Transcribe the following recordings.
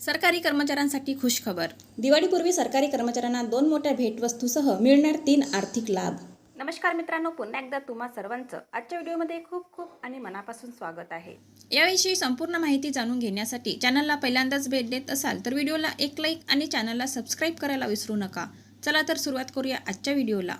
सरकारी कर्मचाऱ्यांसाठी खुशखबर. दिवाळीपूर्वी सरकारी कर्मचाऱ्यांना दोन मोठ्या भेटवस्तूसह मिळणार तीन आर्थिक लाभ. नमस्कार मित्रांनो पुन्हा एकदा तुम्हा सर्वांचं आजच्या व्हिडिओमध्ये खूप खूप आणि मनापासून स्वागत आहे. याविषयी संपूर्ण माहिती जाणून घेण्यासाठी चॅनलला पहिल्यांदाच भेट देत असाल तर व्हिडिओला एक लाईक आणि चॅनलला सबस्क्राईब करायला विसरू नका. चला तर सुरुवात करूया आजच्या व्हिडिओला.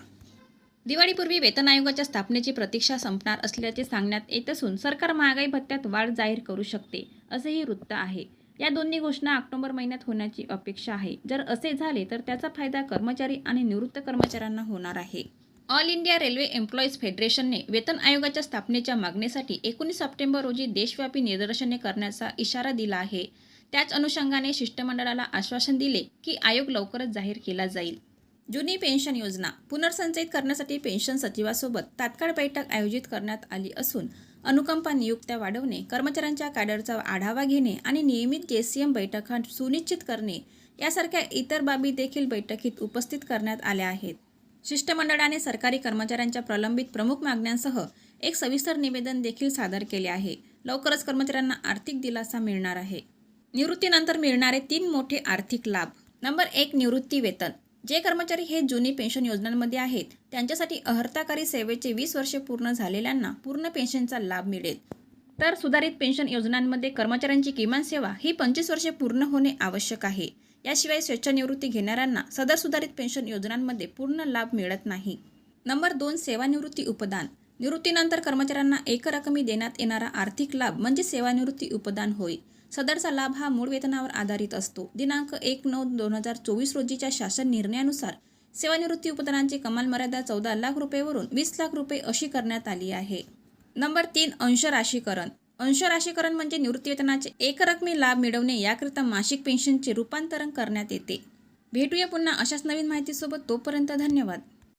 दिवाळीपूर्वी वेतन आयोगाच्या स्थापनेची प्रतीक्षा संपणार असल्याचे सांगण्यात येत असून सरकार महागाई भत्त्यात वाढ जाहीर करू शकते असेही वृत्त आहे. या दोन्ही घोषणा ऑक्टोबर महिन्यात होण्याची अपेक्षा आहे. जर असे झाले तर त्याचा फायदा कर्मचारी आणि निवृत्त कर्मचाऱ्यांना होणार आहे. ऑल इंडिया रेल्वे एम्प्लॉईज फेडरेशनने वेतन आयोगाच्या स्थापनेच्या मागणीसाठी एकोणीस सप्टेंबर रोजी देशव्यापी निदर्शने करण्याचा इशारा दिला आहे. त्याच अनुषंगाने शिष्टमंडळाला आश्वासन दिले की आयोग लवकरच जाहीर केला जाईल. जुनी पेन्शन योजना पुनर्संचयित करण्यासाठी पेन्शन सचिवासोबत तात्काळ बैठक आयोजित करण्यात आली असून अनुकंपा नियुक्त्या वाढवणे कर्मचाऱ्यांच्या कॅडरचा आढावा घेणे आणि नियमित जे सी एम बैठका सुनिश्चित करणे यासारख्या इतर बाबी देखील बैठकीत उपस्थित करण्यात आल्या आहेत. शिष्टमंडळाने सरकारी कर्मचाऱ्यांच्या प्रलंबित प्रमुख मागण्यांसह एक सविस्तर निवेदन देखील सादर केले आहे. लवकरच कर्मचाऱ्यांना आर्थिक दिलासा मिळणार आहे. निवृत्तीनंतर मिळणारे तीन मोठे आर्थिक लाभ. नंबर एक निवृत्ती वेतन जे कर्मचारी हे जुनी पेन्शन योजनांमध्ये आहेत त्यांच्यासाठी अहर्ताकारी सेवेचे वीस वर्षे पूर्ण झालेल्यांना पूर्ण पेन्शनचा लाभ मिळेल. तर सुधारित पेन्शन योजनांमध्ये कर्मचाऱ्यांची किमान सेवा ही पंचवीस वर्षे पूर्ण होणे आवश्यक आहे. याशिवाय स्वेच्छानिवृत्ती घेणाऱ्यांना सदर सुधारित पेन्शन योजनांमध्ये पूर्ण लाभ मिळत नाही. नंबर दोन सेवानिवृत्ती उपदान. निवृत्तीनंतर कर्मचाऱ्यांना एकरकमी देण्यात येणारा आर्थिक लाभ म्हणजे सेवानिवृत्ती उपदान होय. सदरचा लाभ हा मूळ वेतनावर आधारित असतो. दिनांक एक नऊ दोन हजार चोवीस रोजीच्या शासन निर्णयानुसार सेवानिवृत्ती उपदानांची कमाल मर्यादा चौदा लाख रुपयेवरून वीस लाख रुपये अशी करण्यात आली आहे. नंबर तीन अंशराशिकरण. अंश राशीकरण म्हणजे निवृत्तीवेतनाचे एकरकमी लाभ मिळवणे याकरिता मासिक पेन्शनचे रूपांतरण करण्यात येते. भेटूया पुन्हा अशाच नवीन माहितीसोबत तोपर्यंत धन्यवाद.